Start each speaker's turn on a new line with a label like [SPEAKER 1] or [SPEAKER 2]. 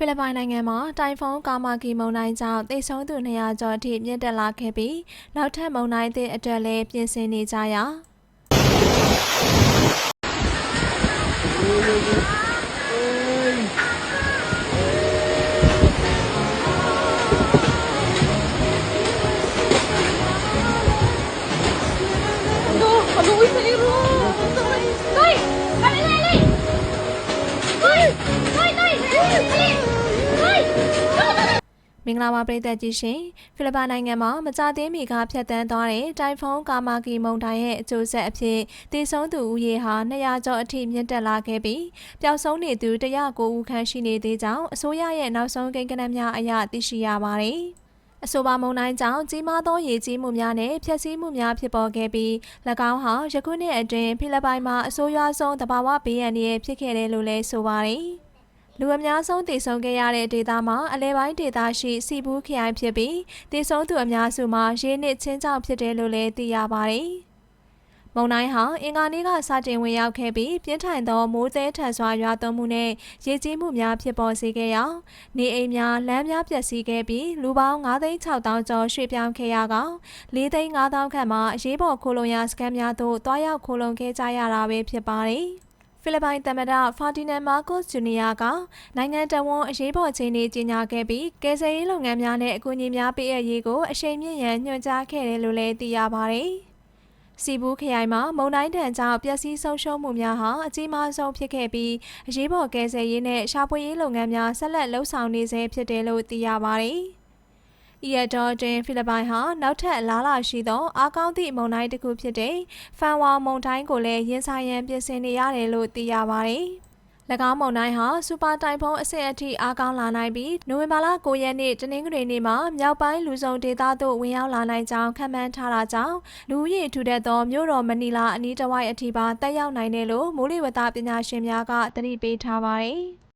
[SPEAKER 1] ဖိလစ်ပိုင်နိုင်ငံမှာတိုင်ဖုန်းကာမာကီမုန်တိုင်းကြောင့်သေဆုံးသူ200ကျော်အထိမြင့်တက်လာခဲ့ပြီးနောက်ထပ်မုန်တိုင်းသစ်အတွက်လည်းပြင်ဆင်နေကြရာ မင်္ဂလာပါပရိသတ်ကြီးရှင်ဖိလစ်ပိုင်နိုင်ငံမှာမကြသေးမီကဖျက်ဆီးသွားတဲ့တိုင်ဖုန်းကာမာကီမုန်တိုင်းရဲ့အကျိုးဆက်အဖြစ်သေဆုံးသူဦးရေဟာ200ကျော်အထိမြင့်တက်လာခဲ့ပြီးပျောက်ဆုံးနေသူ109ဦးခန့်ရှိနေသေးကြောင်းအစိုးရရဲ့နောက်ဆုံးကိန်းဂဏန်းများအရသိရှိရပါတယ်။အဆိုပါမုန်တိုင်းကြောင့်ကြီးမားသောရေကြီးမှုများနဲ့ဖျက်ဆီးမှုများဖြစ်ပေါ်ခဲ့ပြီး၎င်းဟာယခုနှစ်အတွင်းဖိလစ်ပိုင်မှာအဆိုးရွားဆုံးသဘာဝဘေးအန္တရာယ်ဖြစ်ခဲ့တယ်လို့လည်းဆိုပါတယ်။ လူအများဆုံးတည်ဆုံခဲ့ရတဲ့ဒေသမှာအလဲပိုင်းဒေသရှိစီဘူးခရိုင်ဖြစ်ပြီးတည်ဆုံသူအများစုမှာရေနစ်ချင်းကြောင့်ဖြစ်တယ်လို့လည်းသိရပါတယ်။မုန်တိုင်းဟာအင်္ဂါနေ့ကစတင်ဝင်ရောက်ခဲ့ပြီးပြင်းထန်သောမိုးသဲထန်စွာရွာသွန်းမှုနဲ့ရေကြီးမှုများဖြစ်ပေါ်စေခဲ့ရာနေအိမ်များလမ်းများပျက်စီးခဲ့ပြီးလူပေါင်း9,600ကျော်ရွှေ့ပြောင်းခဲ့ရက4,500ခန့်မှာအရေးပေါ်ခိုလုံရာစခန်းများသို့တွားရောက်ခိုလုံခဲ့ကြရတာပဲဖြစ်ပါတယ်။ ဖိလစ်ပိုင်သမ္မတဖာတီနန်မာကိုစ်ဂျူနီယာကနိုင်ငံတော်ဝန်အရေးပေါ်ချိန်တွေကြီးညာခဲ့ပြီးကယ်ဆယ်ရေးလုပ်ငန်းများနဲ့အကူအညီများပေးအပ်ရေးကိုအရှိန်မြင့်ရန်ညွှန်ကြားခဲ့တယ်လို့လည်းသိရပါတယ်။စီဘူးခရိုင်မှာမုန်တိုင်းတန်ကြောင့်ပျက်စီးဆုံးရှုံးမှုများဟာအကြီးမားဆုံးဖြစ်ခဲ့ပြီးအရေးပေါ်ကယ်ဆယ်ရေးနဲ့ရှာဖွေရေးလုပ်ငန်းများဆက်လက်လှုပ်ဆောင်နေဆဲဖြစ်တယ်လို့သိရပါတယ်။ ဤရတော့တွင်ဖိလစ်ပိုင်ဟာနောက်ထပ်အလားလာရှိသောအားကောင်းသည့်မုန်တိုင်းတစ်ခုဖြစ်တဲ့ဖန်ဝါမုန်တိုင်းကိုလည်းရင်ဆိုင်ရန်ပြင်ဆင်နေရတယ်လို့သိရပါတယ်။၎င်းမုန်တိုင်းဟာစူပါတိုင်ဖုန်းအဆင့်အထိအားကောင်းလာနိုင်ပြီးနိုဝင်ဘာလ9ရက်နေ့တနင်္ဂနွေနေ့မှာမြောက်ပိုင်းလူစုံဒေသသို့ဝင်ရောက်လာနိုင်ကြောင်းခန့်မှန်းထားတာကြောင့်လူဦးရေထူထပ်သောမြို့တော်မနီလာအနီးတစ်ဝိုက်အထိပါတက်ရောက်နိုင်တယ်လို့မိုးလေဝသပညာရှင်များကသတိပေးထားပါတယ်။